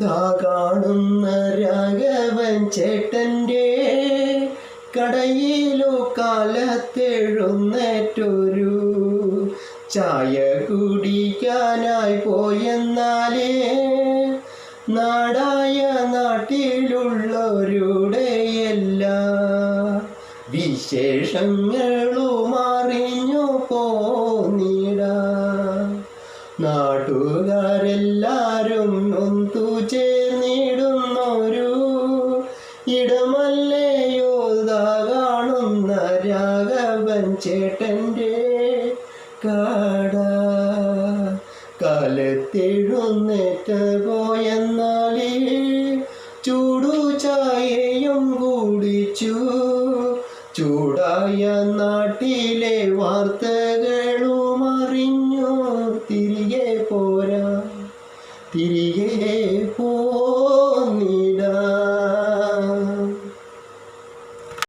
ദാ കാണുന്ന രാഘവൻ ചേട്ടന്റെ കടയിലോ കാലത്തെഴുന്നേറ്റൊരു ചായ കുടിക്കാനായി പോയെന്നാലേ നാടായ നാട്ടിലുള്ളവരുടെയല്ല വിശേഷങ്ങളു അറിഞ്ഞു പോന്നിടാ. നാട്ടുകാരെല്ലാരും ഒത്തു ഇടമല്ലയോ കാണുന്ന രാഘവൻ ചേട്ടന്റെ കാട. കാലത്തെഴുന്നേറ്റ പോയെന്നാലേ ചൂടു ചായയും കുടിച്ചു. ചൂടായ നാട്ടിലെ വാർത്തകളും അറിഞ്ഞു. തിരികെ പോരാ തിരികെ പോ